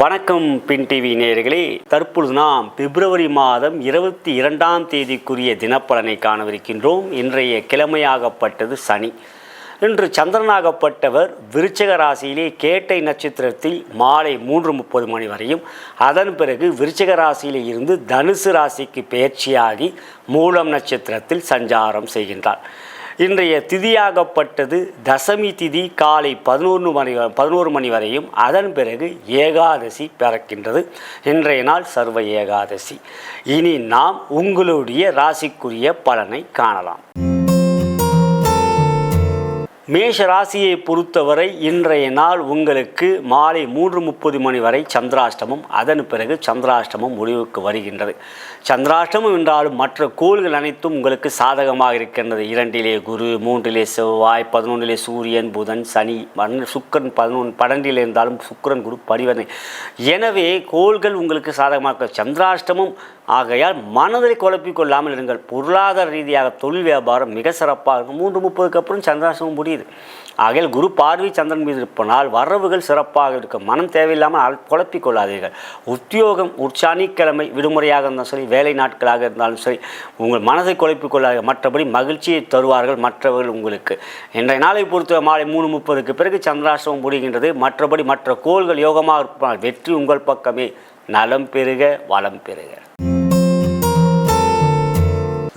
வணக்கம் பின் டிவி நேயர்களே தற்பொழுது நாம் பிப்ரவரி மாதம் இருபத்தி இரண்டாம் தேதிக்குரிய தினப்பலனை காணவிருக்கின்றோம். இன்றைய கிழமையாகப்பட்டது சனி. இன்று சந்திரனாகப்பட்டவர் விருச்சக ராசியிலே கேட்டை நட்சத்திரத்தில் மாலை மூன்று முப்பது மணி வரையும் அதன் பிறகு விருச்சக ராசியிலே இருந்து தனுசு ராசிக்கு பயிற்சியாகி மூலம் நட்சத்திரத்தில் சஞ்சாரம் செய்கின்றார். இன்றைய திதியாகப்பட்டது தசமி திதி காலை பதினொன்று மணி வ- பதினோரு மணி வரையும். அதன் பிறகு ஏகாதசி பிறக்கின்றது. இன்றைய நாள் சர்வ ஏகாதசி. இனி நாம் உங்களுடைய ராசிக்குரிய பலனை காணலாம். மேஷ ராசியை பொறுத்தவரை இன்றைய நாள் உங்களுக்கு மாலை மூன்று முப்பது மணி வரை சந்திராஷ்டமம். அதன் பிறகு சந்திராஷ்டமம் முடிவுக்கு வருகின்றது. சந்திராஷ்டமம் என்றாலும் மற்ற கோள்கள் அனைத்தும் உங்களுக்கு சாதகமாக இருக்கின்றது. இரண்டிலே குரு மூன்றிலே செவ்வாய் பதினொன்றிலே சூரியன் புதன் சனி மன் சுக்கரன் பதினொன்று பன்னெண்டில் இருந்தாலும் சுக்கிரன் குரு பரிவர்த்தனை எனவே கோள்கள் உங்களுக்கு சாதகமாக சந்திராஷ்டமம். ஆகையால் மனதை குழப்பிக்கொள்ளாமல் இருங்கள். பொருளாதார ரீதியாக தொழில் வியாபாரம் மிக சிறப்பாக இருக்கும். மூன்று முப்பதுக்கு அப்புறம் சந்திராஷ்டமம் முடியுது. ஆகையில் குரு பார்வை சந்திரன் மீது இருப்பனால் வரவுகள் சிறப்பாக இருக்கும் மனம் தேவையில்லாமல் அழ- குழப்பிக் கொள்ளாதீர்கள். உத்தியோகம் உற்சானிக்கிழமை விடுமுறையாக இருந்தாலும் சரி வேலை நாட்களாக இருந்தாலும் சரி உங்கள் மனதை குழப்பிக் கொள்ளாதீர்கள். மற்றபடி மகிழ்ச்சியை தருவார்கள் மற்றவர்கள் உங்களுக்கு. இன்றைய நாளை பொறுத்த மாலை மூணு முப்பதுக்கு பிறகு சந்திராசிரமம் முடிகின்றது. மற்றபடி மற்ற கோள்கள் யோகமாக இருப்பால் வெற்றி உங்கள் பக்கமே. நலம் பெருக வளம் பெருக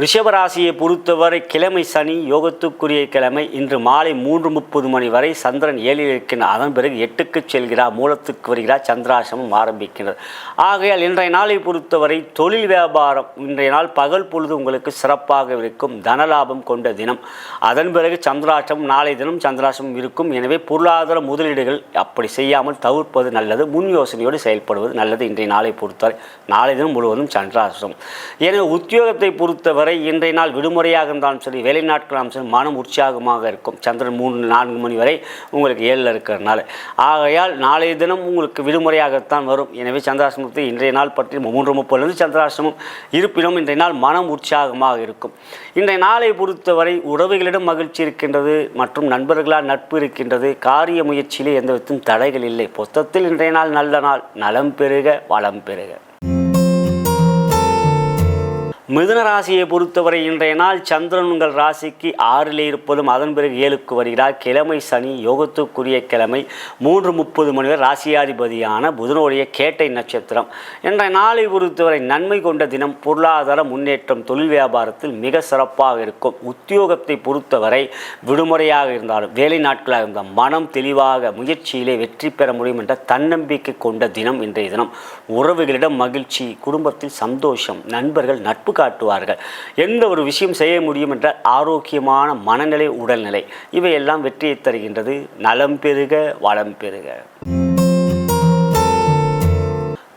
ரிஷபராசியை பொறுத்தவரை கிழமை சனி யோகத்துக்குரிய கிழமை. இன்று மாலை மூன்று முப்பது மணி வரை சந்திரன் ஏழில் இருக்கின்ற அதன் பிறகு எட்டுக்கு செல்கிறார் மூலத்துக்கு வருகிறார் சந்திராசிரமம் ஆரம்பிக்கின்றது. ஆகையால் இன்றைய நாளை பொறுத்தவரை தொழில் வியாபாரம் இன்றைய நாள் பகல் பொழுது உங்களுக்கு சிறப்பாக இருக்கும். தனலாபம் கொண்ட தினம். அதன் பிறகு சந்திராசிரமம் நாளை தினம் சந்திராசிரமம் இருக்கும். எனவே பொருளாதார முதலீடுகள் அப்படி செய்யாமல் தவிர்ப்பது நல்லது. முன் யோசனையோடு செயல்படுவது நல்லது இன்றைய நாளை பொறுத்தவரை. நாளை தினம் முழுவதும் சந்திராசிரமம். எனவே உத்தியோகத்தை பொறுத்தவரை இன்றைய நாள் விடுமுறையாக இருந்தாலும் சரி வேலை நாட்களாலும் சரி மனம் உற்சாகமாக இருக்கும். சந்திரன் மூணு நான்கு மணி வரை உங்களுக்கு ஏழில் இருக்கிறனால ஆகையால் நாளைய தினம் உங்களுக்கு விடுமுறையாகத்தான் வரும். எனவே சந்திராசிரமத்தை இன்றைய நாள் பற்றி மூன்று முப்பதுலேருந்து சந்திராசிரமம் இருப்பினும் இன்றைய நாள் மனம் உற்சாகமாக இருக்கும். இன்றைய நாளை பொறுத்தவரை உறவுகளிடம் மகிழ்ச்சி இருக்கின்றது மற்றும் நண்பர்களால் நட்பு இருக்கின்றது காரிய முயற்சியிலே எந்த விதத்தும் தடைகள் இல்லை. மொத்தத்தில் இன்றைய நாள் நல்ல நாள். நலம் பெருக வளம் பெருக. மிதுன ராசியை பொறுத்தவரை இன்றைய நாள் சந்திரன் உங்கள் ராசிக்கு ஆறில் இருப்பதும் அதன் பிறகு ஏழுக்கு வருகிறார். கிழமை சனி யோகத்துக்குரிய கிழமை மூன்று முப்பது மணி வரை ராசியாதிபதியான புதனுடைய கேட்டை நட்சத்திரம். இன்றைய நாளை பொறுத்தவரை நன்மை கொண்ட தினம் பொருளாதார முன்னேற்றம் தொழில் வியாபாரத்தில் மிக சிறப்பாக இருக்கும். உத்தியோகத்தை பொறுத்தவரை விடுமுறையாக இருந்தாலும் வேலை நாட்களாக இருந்தால் மனம் தெளிவாக முயற்சியிலே வெற்றி பெற முடியும் என்ற தன்னம்பிக்கை கொண்ட தினம் இன்றைய தினம். உறவுகளிடம் மகிழ்ச்சி குடும்பத்தில் சந்தோஷம் நண்பர்கள் நட்பு காட்டுவார்கள். எந்த ஒரு விஷயம் செய்ய முடியும் என்ற ஆரோக்கியமான மனநிலை உடல்நிலை இவையெல்லாம் வெற்றியை தருகின்றது. நலம் பெருக வளம் பெருக.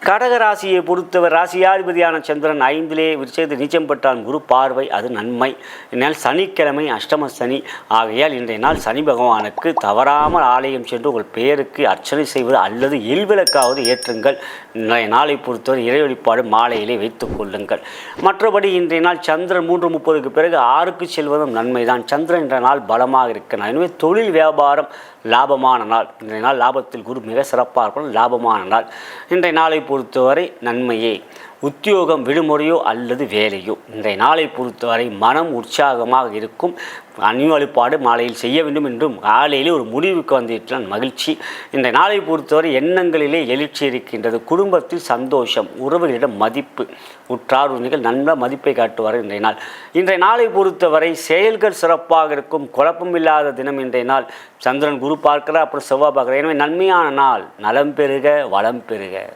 கடக ராசியை பொறுத்தவர் ராசியாதிபதியான சந்திரன் ஐந்திலே விருச்சயத்தை நீச்சம் பெற்றான் குரு பார்வை அது நன்மை. இந்நாள் சனிக்கிழமை அஷ்டம சனி. ஆகையால் இன்றைய நாள் சனி பகவானுக்கு தவறாமல் ஆலயம் சென்று உங்கள் பெயருக்கு அர்ச்சனை செய்வது அல்லது எல்விளக்காவது ஏற்றுங்கள். இன்றைய நாளை பொறுத்தவரை இறை வழிபாடு மாலையிலே வைத்துக் கொள்ளுங்கள். மற்றபடி இன்றைய நாள் சந்திரன் மூன்று முப்பதுக்கு பிறகு ஆறுக்கு செல்வதும் நன்மைதான். சந்திரன் இன்றைய நாள் பலமாக இருக்கிறார் எனவே தொழில் வியாபாரம் லாபமான நாள். இன்றைய நாள் லாபத்தில் குரு மிக சிறப்பாக இருக்கும் லாபமான நாள். இன்றைய நாளை பொறுத்தவரை நன்மையே. உத்தியோகம் விடுமுறையோ அல்லது வேலையோ. இன்றைய நாளை பொறுத்தவரை மனம் உற்சாகமாக இருக்கும். அந்நிய வழிபாடு மாலையில் செய்ய வேண்டும் என்றும் காலையிலே ஒரு முடிவுக்கு வந்துவிட்டான் மகிழ்ச்சி. இன்றைய நாளை பொறுத்தவரை எண்ணங்களிலே எழுச்சி இருக்கின்றது. குடும்பத்தில் சந்தோஷம் உறவுகளிடம் மதிப்பு உற்றார் உரிமைகள் நல்ல மதிப்பை காட்டுவார் இன்றைய நாள். இன்றைய நாளை பொறுத்தவரை செயல்கள் சிறப்பாக இருக்கும். குழப்பமில்லாத தினம் இன்றைய நாள். சந்திரன் குரு பார்க்கிறார் அப்புறம் செவ்வாய் பார்க்கிறார். எனவே நன்மையான நாள். நலம் பெருக வளம் பெருக.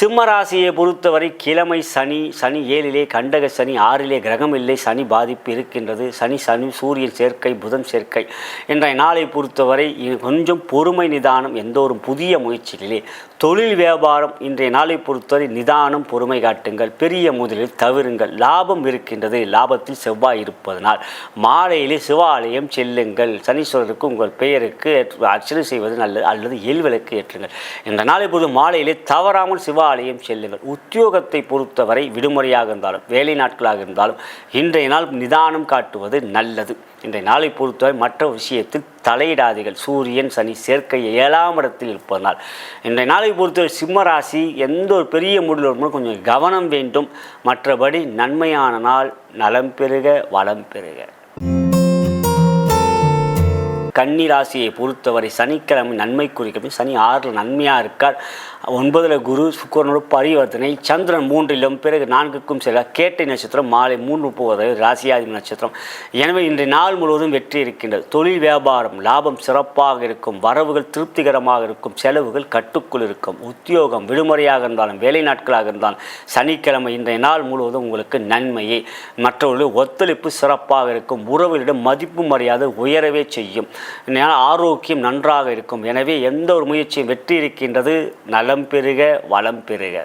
சிம்மராசியை பொறுத்தவரை கிழமை சனி சனி ஏழிலே கண்டக சனி ஆறிலே கிரகம் இல்லை சனி பாதிப்பு இருக்கின்றது. சனி சனி சூரியன் சேர்க்கை புதன் சேர்க்கை இன்றைய நாளை பொறுத்தவரை கொஞ்சம் பொறுமை நிதானம் எந்த ஒரு புதிய முயற்சிகளிலே தொழில் வியாபாரம் இன்றைய நாளை பொறுத்தவரை நிதானம் பொறுமை காட்டுங்கள். பெரிய முதலில் தவிருங்கள். லாபம் இருக்கின்றது. லாபத்தில் செவ்வாய் இருப்பதனால் மாலையிலே சிவாலயம் செல்லுங்கள். சனீஸ்வரருக்கு உங்கள் பெயருக்கு ஏற்று- அர்ச்சனை செய்வது நல்லது அல்லது எல்விளக்கு ஏற்றுங்கள். இந்த நாளை பொழுது மாலையிலே தவறாமல் சிவா சிவாலயம் செல்லுங்கள். உத்தியோகத்தை பொறுத்தவரை விடுமுறையாக இருந்தாலும் வேலை நாட்களாக இருந்தாலும் இன்றைய நாள் நிதானம் காட்டுவது நல்லது. இன்றைய நாளை பொறுத்தவரை மற்ற விஷயத்தில் தலையிடாதீர்கள். சூரியன் சனி சேர்க்கை ஏழாம் இடத்தில் இருப்பதனால். இன்றைய நாளை பொறுத்தவரை சிம்ம ராசி எந்த ஒரு பெரிய முடிவில் வரும்போது கொஞ்சம் கவனம் வேண்டும். மற்றபடி நன்மையான நாள் நலம் பெருக வளம் பெறுக. கன்னி ராசியை பொறுத்தவரை சனிக்கிழமை நன்மை குறிக்கப்படும் சனி ஆறில் நன்மையாக இருக்கார். ஒன்பதில் குரு சுக்கரனோட பரிவர்த்தனை சந்திரன் மூன்றிலும் பிறகு நான்குக்கும் செல்ல கேட்டை நட்சத்திரம் மாலை மூன்று முப்பது ராசியாதி நட்சத்திரம். எனவே இன்றைய நாள் முழுவதும் வெற்றி இருக்கின்றது. தொழில் வியாபாரம் லாபம் சிறப்பாக இருக்கும் வரவுகள் திருப்திகரமாக இருக்கும் செலவுகள் கட்டுக்குள் இருக்கும். உத்தியோகம் விடுமுறையாக இருந்தாலும் வேலை நாட்களாக இருந்தாலும் சனிக்கிழமை இன்றைய நாள் முழுவதும் உங்களுக்கு நன்மையை மற்றவர்களுடைய ஒத்துழைப்பு சிறப்பாக இருக்கும் உறவுகளிடம் மதிப்பு மரியாதை உயரவே செய்யும். ஆரோக்கியம் நன்றாக இருக்கும். எனவே எந்த ஒரு முயற்சியும் வெற்றி இருக்கின்றது நலம் பெருக வளம் பெறுக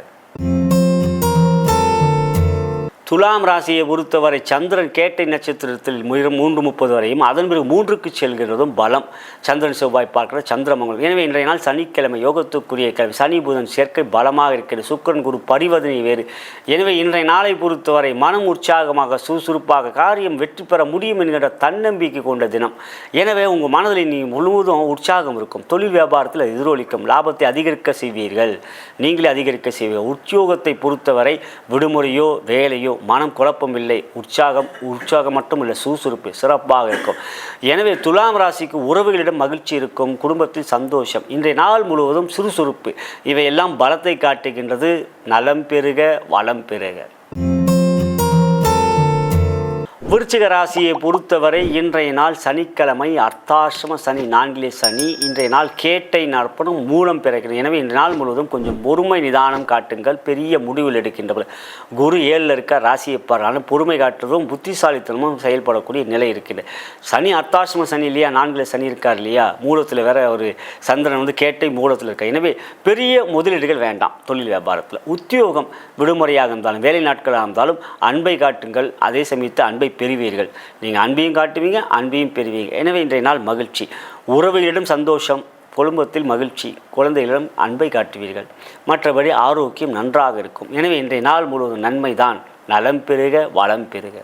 துலாம் ராசியை பொறுத்தவரை சந்திரன் கேட்டை நட்சத்திரத்தில் மூன்று முப்பது வரையும் அதன் பிறகு மூன்றுக்கு செல்கிறதும் பலம். சந்திரன் செவ்வாய் பார்க்கிற சந்திரமங்கலம் எனவே இன்றைய நாள் சனிக்கிழமை யோகத்துக்குரிய கிழமை. சனி புதன் சேர்க்கை பலமாக இருக்கிறது. சுக்கரன் குரு பரிவதனை வேறு. எனவே இன்றைய நாளை பொறுத்தவரை மனம் உற்சாகமாக சுறுசுறுப்பாக காரியம் வெற்றி பெற முடியும் என்கிற தன்னம்பிக்கை கொண்ட தினம். எனவே உங்கள் மனதில் நீ முழுவதும் உற்சாகம் இருக்கும். தொழில் வியாபாரத்தில் எதிரொலிக்கும். லாபத்தை அதிகரிக்க செய்வீர்கள். நீங்களே அதிகரிக்க செய்வீர்கள். உத்தியோகத்தை பொறுத்தவரை விடுமுறையோ வேலையோ மனம் குழப்பம் இல்லை உற்சாகம் உற்சாகம் மட்டும் இல்லை சுறுசுறுப்பு சிறப்பாக இருக்கும். எனவே துலாம் ராசிக்கு உறவுகளிடம் மகிழ்ச்சி இருக்கும் குடும்பத்தில் சந்தோஷம் இன்றைய நாள் முழுவதும் சுறுசுறுப்பு இவையெல்லாம் பலத்தை காட்டுகின்றது. நலம் பெருக வளம் பெருக. விருச்சிக ராசியை பொறுத்தவரை இன்றைய நாள் சனிக்கிழமை அர்த்தாசிரம சனி நான்கிலே சனி இன்றைய நாள் கேட்டை நடப்பதும் மூலம் பிறக்கிறது. எனவே இன்றைய நாள் முழுவதும் கொஞ்சம் பொறுமை நிதானம் காட்டுங்கள் பெரிய முடிவில் எடுக்கின்றவர் குரு ஏழில் இருக்க ராசியை பாரு பொறுமை காட்டுறதும் புத்திசாலித்தனமும் செயல்படக்கூடிய நிலை இருக்குது சனி அர்த்தாசிரம சனி இல்லையா நான்கிலே சனி இருக்கார் இல்லையா மூலத்தில் வேற ஒரு சந்திரன் வந்து கேட்டை மூலத்தில் இருக்கார். எனவே பெரிய முதலீடுகள் வேண்டாம் தொழில் வியாபாரத்தில். உத்தியோகம் விடுமுறையாக இருந்தாலும் வேலை நாட்களாக இருந்தாலும் அன்பை காட்டுங்கள் அதே சமயத்து அன்பை பெறுவீர்கள். நீங்கள் அன்பையும் காட்டுவீங்க அன்பையும் பெறுவீங்க. எனவே இன்றைய நாள் மகிழ்ச்சி. உறவுகளிடம் சந்தோஷம் குடும்பத்தில் மகிழ்ச்சி குழந்தைகளிடம் அன்பை காட்டுவீர்கள். மற்றபடி ஆரோக்கியம் நன்றாக இருக்கும். எனவே இன்றைய நாள் முழுவதும் நன்மைதான். நலம் பெறுக வளம் பெறுக.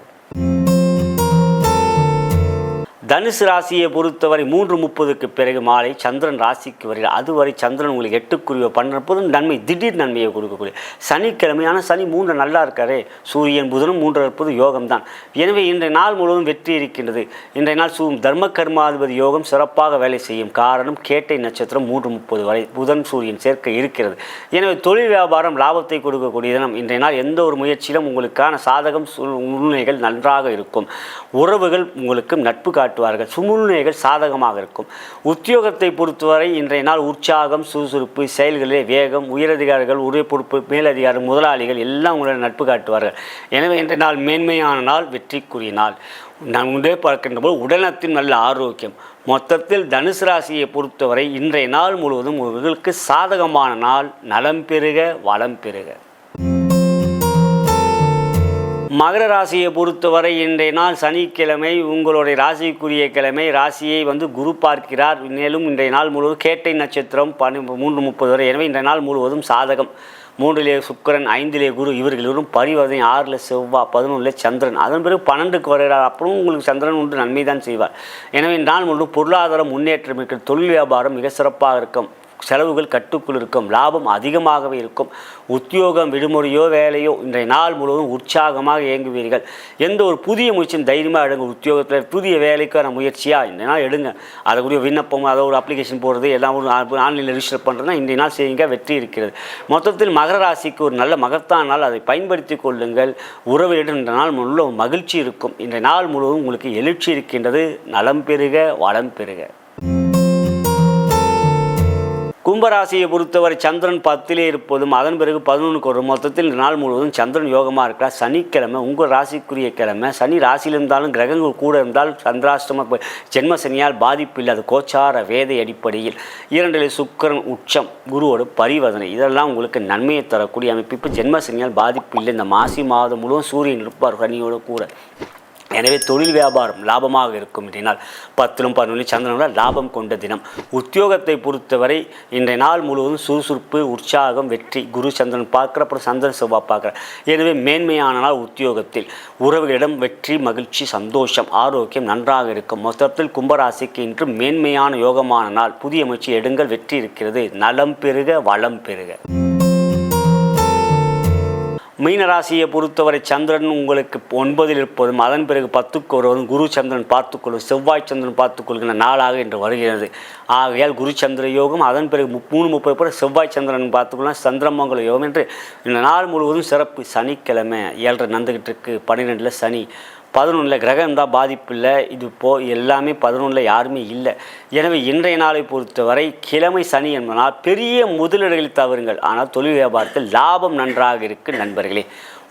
தனுசு ராசியை பொறுத்தவரை மூன்று முப்பதுக்கு பிறகு மாலை சந்திரன் ராசிக்கு வருகிறார். அதுவரை சந்திரன் உங்களுக்கு எட்டுக்குரிய பண்ணுறப்போதும் நன்மை திடீர் நன்மையை கொடுக்கக்கூடிய. சனிக்கிழமை ஆனால் சனி மூன்று நல்லா இருக்காரே. சூரியன் புதனும் மூன்று இருப்பது யோகம்தான். எனவே இன்றைய நாள் முழுவதும் வெற்றி இருக்கின்றது. இன்றைய நாள் சூ தர்ம கர்மாதிபதி யோகம் சிறப்பாக வேலை செய்யும் காரணம் கேட்டை நட்சத்திரம் மூன்று முப்பது வரை புதன் சூரியன் சேர்க்கை இருக்கிறது. எனவே தொழில் வியாபாரம் லாபத்தை கொடுக்கக்கூடிய தினம். இன்றைய நாள் எந்த ஒரு முயற்சியிலும் உங்களுக்கான சாதகம் சூழ்நிலைகள் நன்றாக இருக்கும். உறவுகள் உங்களுக்கு நட்பு காட்டுவார்கள் சுமுழ்நிலைகள் சாதகமாக இருக்கும். உத்தியோகத்தை பொறுத்தவரை இன்றைய நாள் உற்சாகம் சுறுசுறுப்பு செயல்களிலே வேகம் உயரதிகாரிகள் உரிய பொறுப்பு மேலதிகாரி முதலாளிகள் எல்லாம் உங்களுடைய நட்பு காட்டுவார்கள். எனவே இன்றைய நாள் மேன்மையான நாள் வெற்றிக்குரிய நாள். நான் முன்பே பார்க்கின்ற போது உடல்நலத்தின் நல்ல ஆரோக்கியம். மொத்தத்தில் தனுசு ராசியை பொறுத்தவரை இன்றைய நாள் முழுவதும் உங்களுக்கு சாதகமான நாள் நலம் பெறுக வளம் பெறுக மகர ராசியை பொறுத்தவரை இன்றைய நாள் சனிக்கிழமை உங்களுடைய ராசிக்குரிய கிழமை. ராசியை வந்து குரு பார்க்கிறார். மேலும் இன்றைய நாள் முழுவதும் கேட்டை நட்சத்திரம் பனி மூன்று முப்பது வரை. எனவே இன்றைய நாள் முழுவதும் சாதகம். மூன்றிலே சுக்கிரன் ஐந்திலே குரு. இவர்கள் இவரும் பரிவர்த்தனை ஆறில் செவ்வா பதினொன்றில் சந்திரன். அதன் பிறகு பன்னெண்டுக்கு வருகிறார். அப்புறம் உங்களுக்கு சந்திரன் ஒன்று நன்மை தான் செய்வார். எனவே இந்த நாள் முழுவதும் பொருளாதார முன்னேற்றம் இருக்கிறது. தொழில் வியாபாரம் மிக சிறப்பாக இருக்கும். செலவுகள் கட்டுக்குள் இருக்கும் லாபம் அதிகமாகவே இருக்கும். உத்தியோகம் விடுமுறையோ வேலையோ இன்றைய நாள் முழுவதும் உற்சாகமாக இயங்குவீர்கள். எந்த ஒரு புதிய முயற்சியும் தைரியமாக எடுங்க. உத்தியோகத்தில் புதிய வேலைக்கான முயற்சியாக இன்றைய நாள் எடுங்க. அதுக்குரிய விண்ணப்பம் அதை ஒரு அப்ளிகேஷன் போடுறது எல்லாம் ஒரு ஆன்லைனில் ரிஜிஸ்டர் பண்ணுறதுனா இன்றைய நாள் செய்யுங்க வெற்றி இருக்கிறது. மொத்தத்தில் மகர ராசிக்கு ஒரு நல்ல மகத்தான நாள். அதை பயன்படுத்தி கொள்ளுங்கள். உறவிடம் இன்றைய நாள் முழு மகிழ்ச்சி இருக்கும். இன்றைய நாள் முழுவதும் உங்களுக்கு எழுச்சி இருக்கின்றது. நலம் பெறுக வளம் பெறுக. கும்பராசியை பொறுத்தவரை சந்திரன் பத்திலே இருப்பதும் அதன் பிறகு பதினொன்றுக்கு வரும். மொத்தத்தில் நாள் முழுவதும் சந்திரன் யோகமாக இருக்கிறார். சனிக்கிழமை உங்கள் ராசிக்குரிய கிழமை. சனி ராசியில் இருந்தாலும் கிரகங்கள் கூட இருந்தால் சந்திராஷ்டம ஜென்ம சனியால் பாதிப்பு இல்லாத கோச்சார வேதை அடிப்படையில் இரண்டிலே சுக்கிரன் உச்சம் குருவோட பரிவர்த்தனை இதெல்லாம் உங்களுக்கு நன்மையை தரக்கூடிய அமைப்பு. இப்போ ஜென்ம சனியால் பாதிப்பு இல்லை. இந்த மாசி மாதம் முழுவதும் சூரியன் இருப்பார் சனியோட கூட. எனவே தொழில் வியாபாரம் லாபமாக இருக்கும். இன்றைய பத்திலும் பதினொன்று சந்திரனால் லாபம் கொண்ட தினம். உத்தியோகத்தை பொறுத்தவரை இன்றைய நாள் முழுவதும் சுறுசுறுப்பு உற்சாகம் வெற்றி குரு சந்திரன் பார்க்குற அப்புறம் சந்திரன் செவ்வாய் பார்க்குற எனவே மேன்மையான நாள் உத்தியோகத்தில் உறவுகளிடம் வெற்றி மகிழ்ச்சி சந்தோஷம் ஆரோக்கியம் நன்றாக இருக்கும். மொத்தத்தில் கும்பராசிக்கு இன்று மேன்மையான யோகமான நாள். புதிய முயற்சி எடுங்கள் வெற்றி இருக்கிறது. நலம் பெருக வளம் பெருக. மீனராசியை பொறுத்தவரை சந்திரன் உங்களுக்கு ஒன்பதில் இருப்பதும் அதன் பிறகு பத்துக்கு வருவதும் குரு சந்திரன் பார்த்துக்கொள்ளும் செவ்வாய் சந்திரன் பார்த்துக்கொள்கிற நாளாக இன்று வருகிறது. ஆகையால் குரு சந்திர யோகம் அதன் பிறகு மூணு முப்பது பேர் செவ்வாய் சந்திரன் பார்த்துக்கொள்ளலாம். சந்திரமங்கல யோகம் என்று இந்த நாள் முழுவதும் சிறப்பு சனிக்கிழமை ஏழரை நந்துக்கிட்டு இருக்கு பன்னிரெண்டில் சனி. பதினொன்றில் கிரகம் தான் பாதிப்பு இல்லை. இது போ எல்லாமே பதினொன்றில் யாருமே இல்லை. எனவே இன்றைய நாளை பொறுத்தவரை கிழமை சனி என்பதனால் பெரிய முதலீடுகளை தவறுங்கள். ஆனால் தொழில் வியாபாரத்தில் லாபம் நன்றாக இருக்குது நண்பர்களே.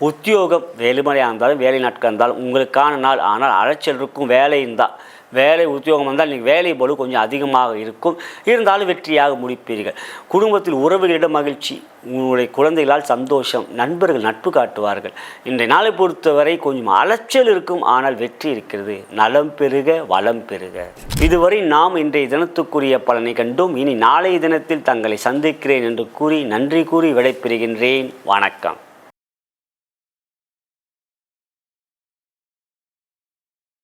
உத்தியோகம் வேலுமறையாக இருந்தாலும் வேலை நாட்கள் இருந்தாலும் உங்களுக்கான நாள். ஆனால் அலைச்சல் இருக்கும் வேலை இருந்தால் வேலை உத்தியோகம் வந்தால் நீங்கள் வேலை பளு கொஞ்சம் அதிகமாக இருக்கும். இருந்தாலும் வெற்றியாக முடிப்பீர்கள். குடும்பத்தில் உறவுகளிடம் மகிழ்ச்சி உங்களுடைய குழந்தைகளால் சந்தோஷம் நண்பர்கள் நட்பு காட்டுவார்கள். இன்றைய நாளை பொறுத்தவரை கொஞ்சம் அலைச்சல் இருக்கும் ஆனால் வெற்றி இருக்கிறது. நலம் பெருக வளம் பெருக இதுவரை நாம் இன்றைய தினத்துக்குரிய பலனை கண்டோம். இனி நாளைய தினத்தில் தங்களை சந்திக்கிறேன் என்று கூறி நன்றி கூறி விடைபெறுகின்றேன். வணக்கம்.